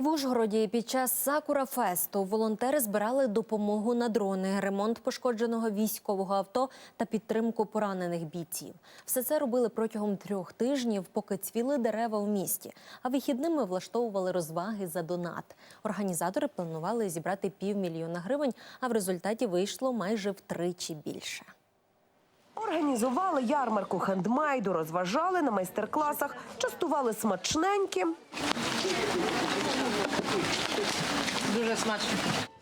В Ужгороді під час Сакура Фесту волонтери збирали допомогу на дрони, ремонт пошкодженого військового авто та підтримку поранених бійців. Все це робили протягом трьох тижнів, поки цвіли дерева в місті. А вихідними влаштовували розваги за донат. Організатори планували зібрати півмільйона гривень, а в результаті вийшло майже втричі більше. Організували ярмарку хендмейду, розважали на майстер-класах, частували смачненьким, Дуже смачно.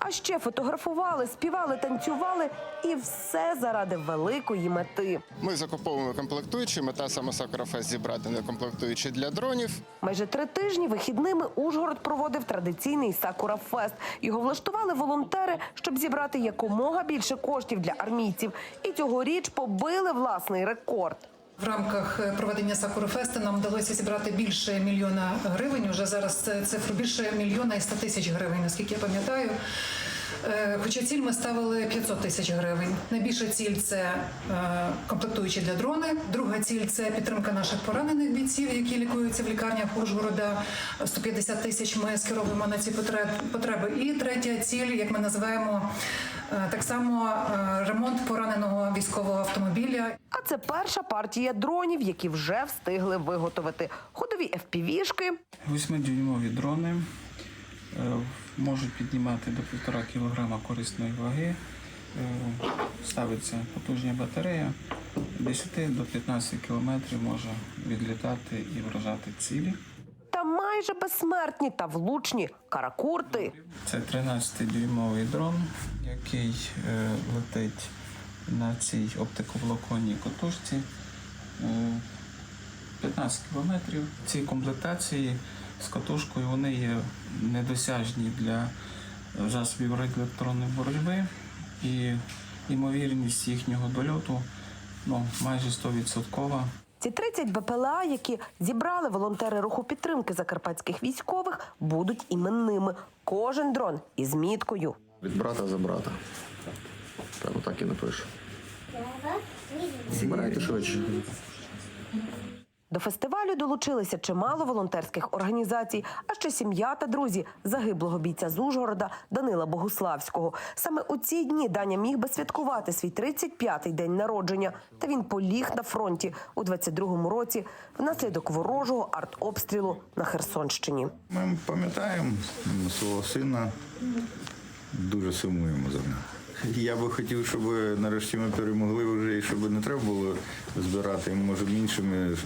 а ще фотографували, співали, танцювали і все заради великої мети. Ми закуповуємо комплектуючі. Мета саме Sakura зібрати не комплектуючі для дронів. Майже три тижні вихідними Ужгород проводив традиційний Сакура Фест. Його влаштували волонтери, щоб зібрати якомога більше коштів для армійців. І цьогоріч побили власний рекорд. В рамках е, проведення Сакурофесту нам вдалося зібрати більше мільйона гривень. Уже зараз цифру більше мільйона і 100 тисяч гривень, наскільки я пам'ятаю. Е, Хоча ціль ми ставили 500 тисяч гривень. Найбільша ціль це е, комплектуючі для дрони. Друга ціль це підтримка наших поранених бійців, які лікуються в лікарнях Ужгорода. 150 тисяч ми скеровуємо на ці потреб- потреби. І третя ціль, як ми називаємо, е, так само ремонт пораненого військового автомобіля. А це перша партія дронів, які вже встигли виготовити. Ходові FPV-шки, Восьмидюймові дрони е, можуть піднімати до 1,5 кг корисної ваги. Е, Ставиться потужна батарея. 10 до 15 км може відлітати і вражати цілі. та майже безсмертні та влучні каракурти. Це 13-дюймовий дрон, який е, летить на цій оптиковолоконній котушці. Е, 15 кілометрів. Ці комплектації з катушкою вони є недосяжні для засобів електронної боротьби і ймовірність їхнього дольоту ну, майже 100%. Ці 30 БПЛА, які зібрали волонтери руху підтримки закарпатських військових, будуть іменними. Кожен дрон із міткою. Від брата за брата. Певно, так і напишу. Збирайте швидше. До фестивалю долучилися чимало волонтерських організацій, а ще сім'я та друзі загиблого бійця з Ужгорода Данила Богуславського. Саме у ці дні Даня міг би святкувати свій 35-й день народження. Та він поліг на фронті у 22-му році внаслідок ворожого артобстрілу на Херсонщині. Ми пам'ятаємо свого сина, дуже сумуємо за ним. Я би хотів, щоб нарешті ми перемогли вже і щоб не треба було збирати, може іншими,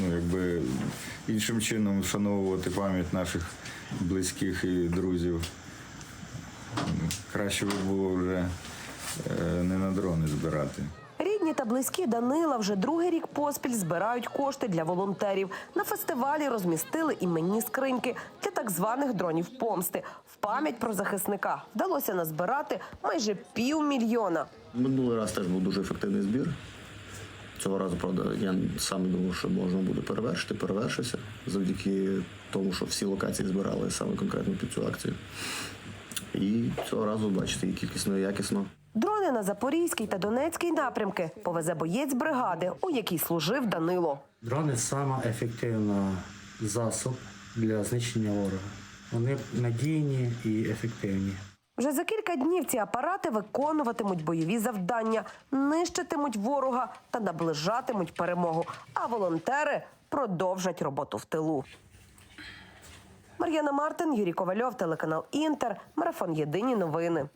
ну якби іншим чином вшановувати пам'ять наших близьких і друзів. Краще би було вже е, не на дрони збирати. Рідні та близькі Данила вже другий рік поспіль збирають кошти для волонтерів. На фестивалі розмістили іменні скриньки для так званих дронів помсти. В пам'ять про захисника вдалося назбирати майже півмільйона. Минулий раз теж був дуже ефективний збір. Цього разу, правда, я сам думав, що можна буде перевершити, перевершився завдяки тому, що всі локації збирали саме конкретно під цю акцію. І цього разу, бачите, і кількісно, і якісно. Дрони на Запорізький та Донецький напрямки повезе боєць бригади, у якій служив Данило. Дрони саме ефективний засоб для знищення ворога. Вони надійні і ефективні. Вже за кілька днів ці апарати виконуватимуть бойові завдання, нищитимуть ворога та наближатимуть перемогу. А волонтери продовжать роботу в тилу. Мар'яна Мартин, Юрій Ковальов, телеканал Інтер, марафон Єдині новини.